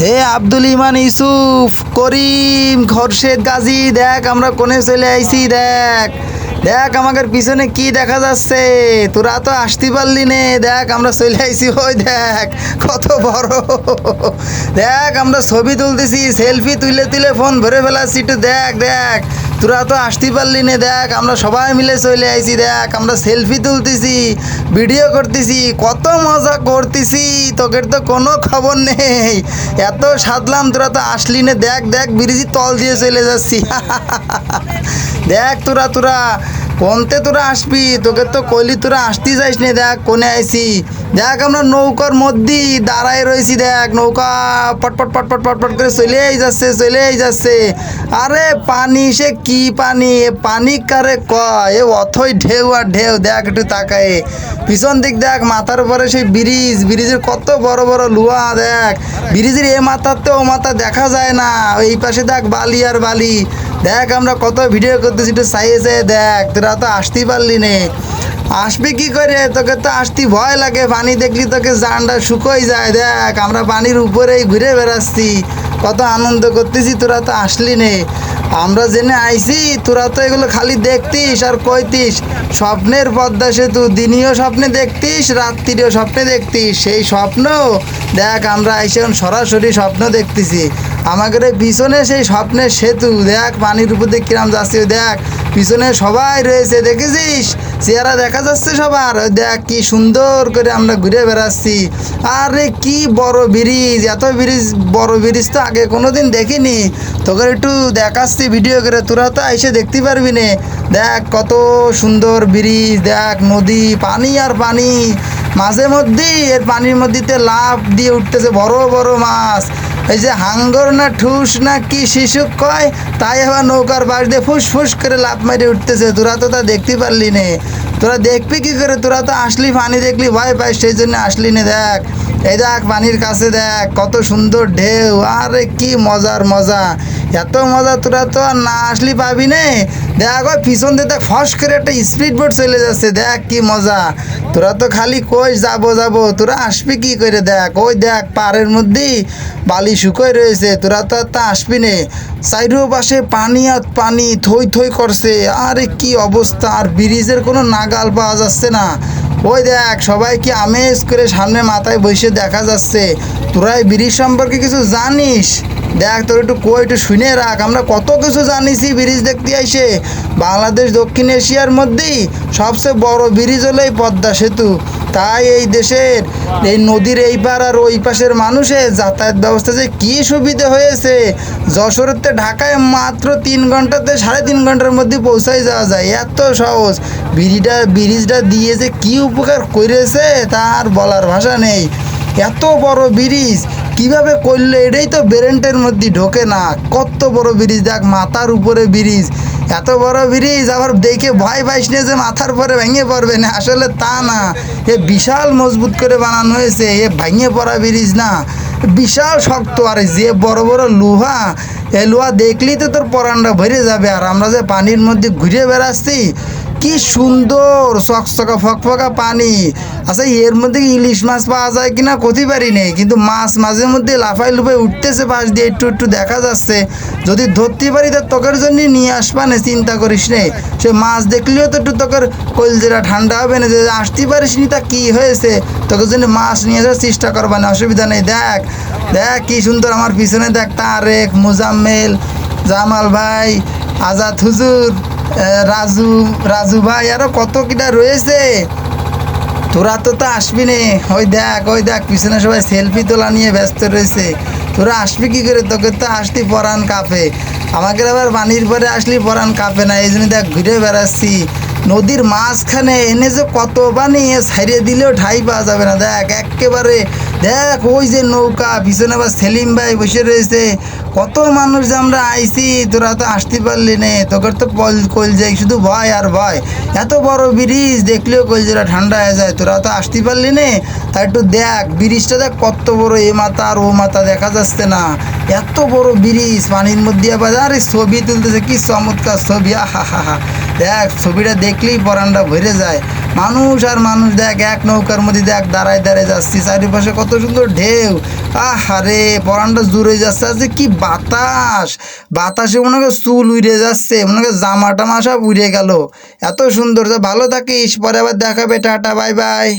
হে আব্দুল ইমান ইউসুফ, করিম, খরশেদ গাজী, দেখ আমরা কোনে চলে আইছি, দেখ। দেখ আমাদের পিছনে কি দেখা যাচ্ছে। তোরা তো আসতে পারলি নে, দেখ আমরা চলে আইছি, ওই দেখ, কত বড়। দেখ আমরা ছবি তুলতেছি, সেলফি তুলে তুলে ফোন ভরে ফেলাছি একটু দেখ দেখ। তোরা তো আসতে পারলি না, দেখ, আমরা সবাই মিলে চলে আইছি, দেখ, আমরা সেলফি তুলতেছি ভিডিও করতেছি, কত মজা করতেছি তোকের তো কোনো খবর নেই। এত সাধলাম, তোরা তো আসলি না, দেখ দেখ ব্রিজি তল দিয়ে চলে যাচ্ছি। দেখ, তোরা তোরা কোনতে তোরা আসবি? তোকে তো কইলি তোরা আসতে যাইস নে, দেখ কোনে আইছি। দেখ আমরা নৌকার মধ্যে দাঁড়ায় রয়েছি দেখ। নৌকা পটপট পটপট পটপট করে চলেই যাচ্ছে চলেই যাচ্ছে। আরে পানি সে কি পানি? পানি কারে কয়? এ অথই ঢেউ আর ঢেউ, দেখ একটু তাকায়। পিছন দিক দেখ, মাথার উপরে সেই ব্রিজ। ব্রিজের কত বড় বড় লুয়া, দেখ। ব্রিজের এ মাথাতে ও মাথা দেখা যায় না। এই পাশে দেখ বালি আর বালি। দেখ, আমরা কত ভিডিও করতেছি, একটু সাইজে দেখ, তোরা তো আসতেই পারলি নে। আসবি কি করে? তোকে তো আসতে ভয় লাগে, পানি দেখলি তোকে জানটা শুকোই যায়। দেখ, আমরা পানির উপরেই ঘুরে বেড়াচ্ছি, কত আনন্দ করতেছি, তোরা তো আসলি নে। আমরা জেনে আইছি, তোরা তো এগুলো খালি দেখতিস আর কইতিস। স্বপ্নের পদ্মা সেতু, দিনীয় স্বপ্নে দেখতিস রাত্রিও স্বপ্নে দেখতিস। সেই স্বপ্ন, দেখ, আমরা আইসে সরাসরি স্বপ্ন দেখতেছি। আমাদের পিছনে সেই স্বপ্নের সেতু, দেখ পানির উপর দিয়ে কিরাম যাচ্ছে দেখ, পিছনে সবাই রয়েছে, দেখেছিস? চেহারা দেখা যাচ্ছে সবার দেখ কি সুন্দর করে আমরা ঘুরে বেড়াচ্ছি। আরে কি বড় ব্রিজ এত ব্রিজ বড় ব্রিজ তো আগে কোনোদিন দেখিনি। তোকে একটু দেখাচ্ছি ভিডিও করে, তোরা তো এসে দেখতে পারবি নে। দেখ কত সুন্দর ব্রিজ দেখ নদী, পানি আর পানি। মাঝে মধ্যেই এর পানির মধ্যেতে লাভ দিয়ে উঠতেছে বড় বড় মাছ। এই যে হাঙ্গর না ঠুস না কি শিশু কয়, তাই আবার নৌকার বাস দিয়ে ফুস ফুস করে লাভ মারি উঠতেছে। তোরা তো তা দেখতে পারলি নে। তোরা দেখবি কি করে? তোরা তো আসলি পানি দেখলি, ভয় পাই সেই জন্য আসলি নে, দেখ। এই দেখ পানির কাছে দেখ, কত সুন্দর ঢেউ, আরে কি মজার মজা। এত মজা তোরা তো আর না আসলি পাবি নে। দেখ, ওই পিছন দিয়ে দেখ, ফস করে একটা স্পিড বোট চলে যাচ্ছে, দেখ কি মজা। তোরা তো খালি কই যাব যাব, তোরা আসবি কি করে দেখ? ওই দেখ, পাড়ের মধ্যেই বালি শুকোয় রয়েছে, তোরা তো আর তা আসবি নে। সাইডো পাশে পানি আর পানি থই থই করছে, আরে কি অবস্থা, আর ব্রিজের কোনো নাগাল পাওয়া যাচ্ছে না। ওই দেখ, সবাই কি আমেজ করে সামনে মাথায় বসে দেখা যাচ্ছে? তোরা এই ব্রিজ সম্পর্কে কিছু জানিস? দেখ, তোর একটু কই একটু শুনে রাখ। আমরা কত কিছু জানিছি ব্রিজ দেখতে আইসে। বাংলাদেশ, দক্ষিণ এশিয়ার মধ্যেই সবচেয়ে বড় ব্রিজ হলো এই পদ্মা সেতু। তাই এই দেশের এই নদীর এই পার আর ওই পাশের মানুষের যাতায়াত ব্যবস্থা যে কী সুবিধে হয়েছে। যশোরেতে ঢাকায় মাত্র তিন ঘন্টাতে সাড়ে তিন ঘণ্টার মধ্যে পৌঁছাই যাওয়া যায়। এত সহজ। ব্রিজটা ব্রিজটা দিয়ে যে কী উপকার করেছে তার বলার ভাষা নেই। এত বড় ব্রিজ? কীভাবে করলে? এটাই তো ব্রেন্টের মধ্যে ঢোকে না। কত বড় ব্রিজ? দেখ, মাথার উপরে ব্রিজ। এত বড় ব্রিজ, আবার দেখে ভয় পাইস না যে মাথার পরে ভেঙে পড়বে না? আসলে তা না। এ বিশাল মজবুত করে বানানো হয়েছে। এ ভেঙে পড়া ব্রিজ না। বিশাল শক্ত। আর যে বড় বড় লোহা, এ লোহা দেখলেই তো তোর পরানটা ভরে যাবে। আর আমরা যে পানির মধ্যে ঘুরে বেড়াচ্ছি কি সুন্দর চকচকা ফকফকা পানি। আচ্ছা এর মধ্যে ইলিশ মাছ পাওয়া যায় কিনা ক্ষতি পারি নেই, কিন্তু মাছ মাঝে মধ্যে লাফাই লুফাই উঠতেছে পাশ দিয়ে, একটু একটু দেখা যাচ্ছে। যদি ধরতে পারি তো তোকের জন্য নিয়ে আসবা না, চিন্তা করিস নে। সে মাছ দেখলেও তো একটু তোকের কলজেরা ঠান্ডা হবে না, যে আসতে পারিস নি তা কী হয়েছে? তোকে জন্য মাছ নিয়ে আসার চেষ্টা করবা না, অসুবিধা নেই। দেখ দেখ কি সুন্দর আমার পিছনে দেখ তারেক, মুজাম্মেল, জামাল ভাই, আজাদ হুজুর। রাজু রাজু ভাই, আরও কত কিটা রয়েছে? তোরা তো তো আসবি নে। ওই দেখ ওই দেখ, পিছনে সবাই সেলফি তোলা নিয়ে ব্যস্ত রয়েছে। তোরা আসবি কি করে? তোকে তো আসতি পরান কাপে। আমাকে আবার পানির পরে আসলি পরান কাপে না, এই জন্য দেখ ঘুরে বেড়াচ্ছি। নদীর মাঝখানে এনে যে কত এ ছাড়িয়ে দিলেও ঠাই পাওয়া যাবে না। দেখ, একেবারে দেখ, ওই যে নৌকা, পিছনে আবার সেলিম ভাই বসে রয়েছে। কত মানুষ যে আমরা আইছি, তোরা তো আসতে পারলি নে, তোকে তো কল কল যাই, শুধু ভয় আর ভয়। এত বড় ব্রিজ, দেখলেও কলজেরা ঠান্ডা হয়ে যায়, তোরা তো আসতে পারলি নে। তা একটু দেখ, ব্রিজটা দেখ কত বড়, এ মাথা আর ও মাথা দেখা যাচ্ছে না। এত বড় ব্রিজ, পানির মধ্যে আবার, আরে ছবি তুলতেছে, কি চমৎকার ছবি আহা হা হা দেখ, ছবিটা দেখলেই পরানটা ভরে যায়। মানুষ আর মানুষ, দেখ, এক নৌকার মধ্যে দেখ, দাঁড়ায় দাঁড়ায় যাচ্ছি, চারিপাশে কত সুন্দর ঢেউ। আরে পরানটা জুড়ে যাচ্ছে। আজকে কি বাতাস? বাতাসে মনে হয় চুল উড়ে যাচ্ছে, মনে হয় জামা টামা সব উড়ে গেল। এত সুন্দর ভালো থাকিস, পরে আবার দেখাবে, টাটা, বাই বাই।